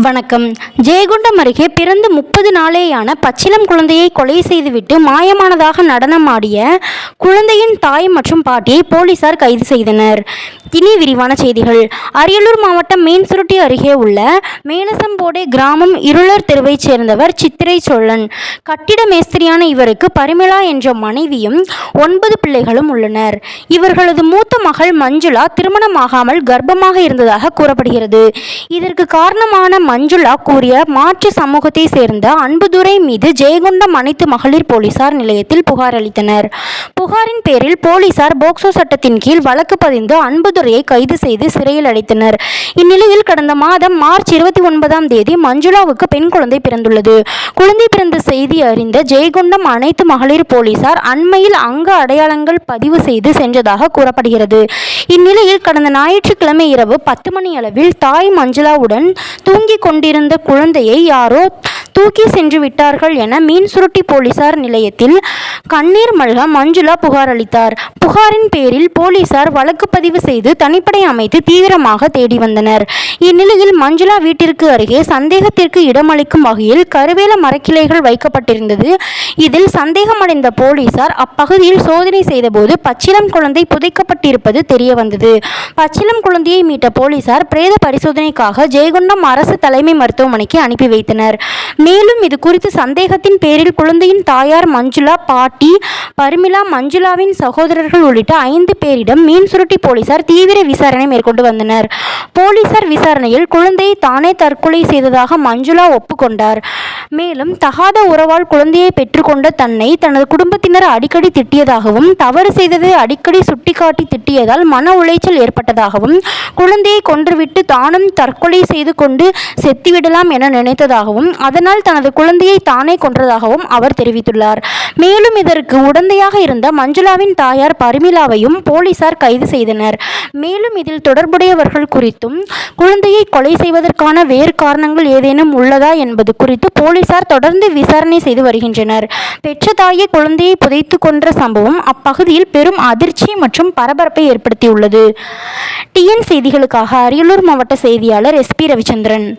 வணக்கம். ஜெயகுண்டம் அருகே பிறந்து முப்பது நாளேயான பச்சிளம் குழந்தையை கொலை செய்துவிட்டு மாயமானதாக நடனமாடிய குழந்தையின் தாய் மற்றும் பாட்டியை போலீசார் கைது செய்தனர். இனி விரிவான செய்திகள். அரியலூர் மாவட்டம் மீன்சுருட்டி அருகே உள்ள மேலசம்போடே கிராமம் இருளர் தெருவைச் சேர்ந்தவர் சித்திரை சோழன். கட்டிட மேஸ்திரியான இவருக்கு பரிமளா என்ற மனைவியும் ஒன்பது பிள்ளைகளும் உள்ளனர். இவர்களது மூத்த மகள் மஞ்சுளா திருமணமாகாமல் கர்ப்பமாக இருந்ததாக கூறப்படுகிறது. இதற்கு காரணமான மஞ்சுளா கூறிய மாற்று சமூகத்தை சேர்ந்த அன்புதுரை மீது ஜெயங்கொண்டம் அனைத்து மகளிர் போலீசார் நிலையத்தில் புகார் அளித்தனர். புகாரின் பேரில் போலீசார் போக்சோ சட்டத்தின் கீழ் வழக்கு பதிந்து அன்புதுரையை கைது செய்து சிறையில் அடைத்தனர். இந்நிலையில் கடந்த மாதம் மார்ச் இருபத்தி ஒன்பதாம் தேதி மஞ்சுளாவுக்கு பெண் குழந்தை பிறந்துள்ளது. குழந்தை பிறந்த செய்தி அறிந்த ஜெயகுண்டம் அனைத்து மகளிர் போலீசார் அண்மையில் அங்க அடையாளங்கள் பதிவு செய்து சென்றதாக கூறப்படுகிறது. இந்நிலையில் கடந்த ஞாயிற்றுக்கிழமை இரவு பத்து மணி அளவில் தாய் மஞ்சுளாவுடன் தூங்கி தூங்கிக் கொண்டிருந்த குழந்தையை யாரோ தூக்கி சென்று விட்டார்கள் என மீன் சுருட்டி போலீசார் நிலையத்தில் கண்ணீர் மல்க மஞ்சுளா புகார் அளித்தார். புகாரின் பேரில் போலீசார் வழக்கு பதிவு செய்து தனிப்படை அமைத்து தீவிரமாக தேடி வந்தனர். இந்நிலையில் மஞ்சுளா வீட்டிற்கு அருகே சந்தேகத்திற்கு இடமளிக்கும் வகையில் கருவேல மரக்கிளைகள் வைக்கப்பட்டிருந்தது. இதில் சந்தேகமடைந்த போலீசார் அப்பகுதியில் சோதனை செய்தபோது பச்சிளம் குழந்தை புதைக்கப்பட்டிருப்பது தெரிய வந்தது பச்சிளம் குழந்தையை மீட்ட போலீசார் பிரேத பரிசோதனைக்காக ஜெயகுண்டம் அரசு தலைமை மருத்துவமனைக்கு அனுப்பி வைத்தனர். மேலும் இது குறித்து சந்தேகத்தின் பேரில் குழந்தையின் தாயார் மஞ்சுளா பாட்டி பர்மிளா மஞ்சுளாவின் சகோதரர்கள் உள்ளிட்ட ஐந்து பேரிடம் மீன் சுருட்டி போலீசார் தீவிர விசாரணை மேற்கொண்டு வந்தனர். போலீசார் விசாரணையில் குழந்தையை தானே தற்கொலை செய்ததாக மஞ்சுளா ஒப்புக்கொண்டார். மேலும் தகாத உறவால் குழந்தையை பெற்றுக்கொண்ட தன்னை தனது குடும்பத்தினர் அடிக்கடி திட்டியதாகவும் தவறு செய்ததை அடிக்கடி சுட்டிக்காட்டி திட்டியதால் மன உளைச்சல் ஏற்பட்டதாகவும் குழந்தையை கொன்றுவிட்டு தானும் தற்கொலை செய்து கொண்டு செத்துவிடலாம் என நினைத்ததாகவும் அதனால் தனது குழந்தையை தானே கொன்றதாகவும் அவர் தெரிவித்துள்ளார். மேலும் இதற்கு உடந்தையாக இருந்த மஞ்சுளாவின் தாயார் பரிமிளாவையும் போலீசார் கைது செய்தனர். மேலும் இதில் தொடர்புடையவர்கள் குறித்தும் குழந்தையை கொலை செய்வதற்கான வேறு காரணங்கள் ஏதேனும் உள்ளதா என்பது குறித்து போலீசார் தொடர்ந்து விசாரணை செய்து வருகின்றனர். பெற்ற தாயை குழந்தையை புதைத்து கொன்ற சம்பவம் அப்பகுதியில் பெரும் அதிர்ச்சி மற்றும் பரபரப்பை ஏற்படுத்தியுள்ளது. டிஎன் செய்திகளுக்காக அரியலூர் மாவட்ட செய்தியாளர் எஸ்பி ரவிச்சந்திரன்.